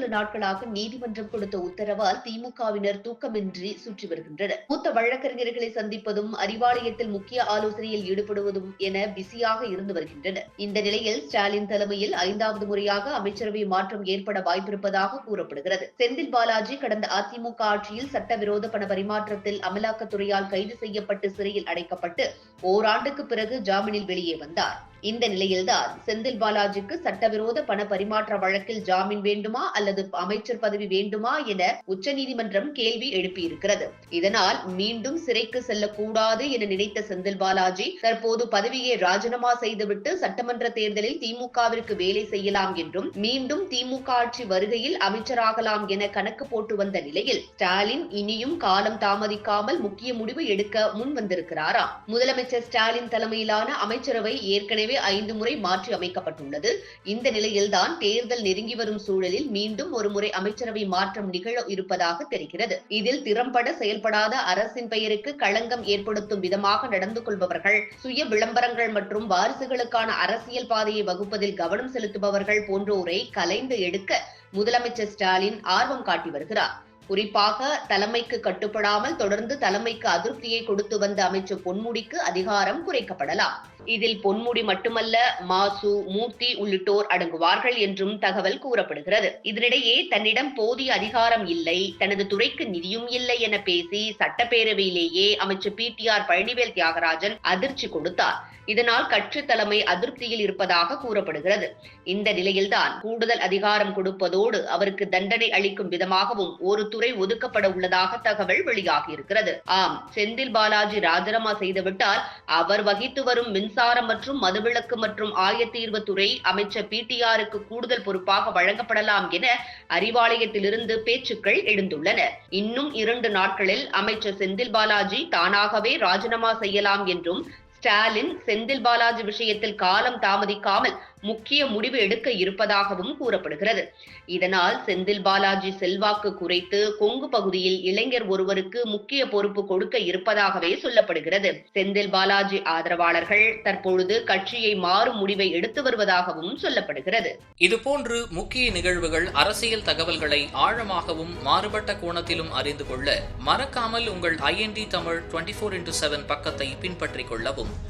சில நாட்களாக நீதிமன்றம் கொடுத்த உத்தரவால் திமுகவினர் தூக்கமின்றி சுற்றி வருகின்றனர். மூத்த வழக்கறிஞர்களை சந்திப்பதும் அறிவாலயத்தில் முக்கிய ஆலோசனையில் ஈடுபடுவதும் என பிஸியாக இருந்து வருகின்றனர். இந்த நிலையில் ஸ்டாலின் தலைமையில் ஐந்தாவது முறையாக அமைச்சரவை மாற்றம் ஏற்பட வாய்ப்பிருப்பதாக கூறப்படுகிறது. செந்தில் பாலாஜி கடந்த அதிமுக ஆட்சியில் சட்டவிரோத பண பரிமாற்றத்தில் அமலாக்கத்துறையால் கைது செய்யப்பட்டு சிறையில் அடைக்கப்பட்டு ஓராண்டுக்கு பிறகு ஜாமீனில் வெளியே வந்தார். இந்த நிலையில்தான் செந்தில் பாலாஜிக்கு சட்டவிரோத பண பரிமாற்ற வழக்கில் ஜாமீன் வேண்டுமா அல்லது அமைச்சர் பதவி வேண்டுமா என உச்சநீதிமன்றம் கேள்வி எழுப்பியிருக்கிறது. இதனால் மீண்டும் சிறைக்கு செல்லக்கூடாது என நினைத்த செந்தில் பாலாஜி தற்போது பதவியை ராஜினாமா செய்துவிட்டு சட்டமன்ற தேர்தலில் திமுகவிற்கு வேலை செய்யலாம் என்றும் மீண்டும் திமுக ஆட்சி வருகையில் அமைச்சராகலாம் என கணக்கு போட்டு வந்த நிலையில் ஸ்டாலின் இனியும் காலம் தாமதிக்காமல் முக்கிய முடிவு எடுக்க முன் வந்திருக்கிறாராம் முதலமைச்சர் ஸ்டாலின் தலைமையிலான அமைச்சரவை ஏற்கனவே ஏற்கனவே ஐந்து முறை மாற்றி அமைக்கப்பட்டுள்ளது. இந்த நிலையில்தான் தேர்தல் நெருங்கி வரும் சூழலில் மீண்டும் ஒருமுறை அமைச்சரவை மாற்றம் நிகழ இருப்பதாக தெரிகிறது. இதில் திறம்பட செயல்படாத அரசின் பெயருக்கு களங்கம் ஏற்படுத்தும் விதமாக நடந்து கொள்பவர்கள் சுய விளம்பரங்கள் மற்றும் வாரிசுகளுக்கான அரசியல் பாதையை வகுப்பதில் கவனம் செலுத்துபவர்கள் போன்றோரை கலைந்து எடுக்க முதலமைச்சர் ஸ்டாலின் ஆர்வம் காட்டி வருகிறார். குறிப்பாக தலைமைக்கு கட்டுப்படாமல் தொடர்ந்து தலைமைக்கு அதிருப்தியை கொடுத்து வந்த அமைச்சர் பொன்முடிக்கு அதிகாரம் குறைக்கப்படலாம். இதில் பொன்முடி மட்டுமல்ல மாசு மூர்த்தி உள்ளிட்டோர் அடங்குவார்கள் என்றும் தகவல் கூறப்படுகிறது. இதனிடையே தன்னிடம் போதிய அதிகாரம் இல்லை தனது துறைக்கு நிதியும் இல்லை என பேசி சட்டப்பேரவையிலேயே அமைச்சர் P. T. R. Palanivel Thiagarajan அதிர்ச்சி கொடுத்தார். இதனால் கட்சி தலைமை அதிருப்தியில் இருப்பதாக கூறப்படுகிறது. இந்த நிலையில்தான் கூடுதல் அதிகாரம் கொடுப்பதோடு அவருக்கு தண்டனை அளிக்கும் விதமாகவும் ஒரு துறை ஒதுக்கப்பட உள்ளதாக தகவல் வெளியாகியிருக்கிறது. ஆம் செந்தில் பாலாஜி ராஜினாமா செய்துவிட்டால் அவர் வகித்து வரும் மின்சாரம் மற்றும் மதுவிலக்கு மற்றும் ஆயத்தீர்வுத்துறை அமைச்சர் பிடிஆருக்கு கூடுதல் பொறுப்பாக வழங்கப்படலாம் என அறிவாலயத்திலிருந்து பேச்சுக்கள் எழுந்துள்ளன. இன்னும் இரண்டு நாட்களில் அமைச்சர் செந்தில் பாலாஜி தானாகவே ராஜினாமா செய்யலாம் என்றும் ஸ்டாலின் செந்தில் பாலாஜி விஷயத்தில் காலம் தாமதிக்காமல் முக்கிய முடிவு எடுக்க இருப்பதாகவும் கூறப்படுகிறது. இதனால் செந்தில் பாலாஜி செல்வாக்கு குறைத்து கொங்கு பகுதியில் இளைஞர் ஒருவருக்கு முக்கிய பொறுப்பு கொடுக்க இருப்பதாகவே சொல்லப்படுகிறது. செந்தில் பாலாஜி ஆதரவாளர்கள் தற்பொழுது கட்சியை மாறும் முடிவை எடுத்து வருவதாகவும் சொல்லப்படுகிறது. இதுபோன்று முக்கிய நிகழ்வுகள் அரசியல் தகவல்களை ஆழமாகவும் மாறுபட்ட கோணத்திலும் அறிந்து கொள்ள மறக்காமல் உங்கள் IND Tamil twenty four into seven பக்கத்தை பின்பற்றிக் கொள்ளவும்.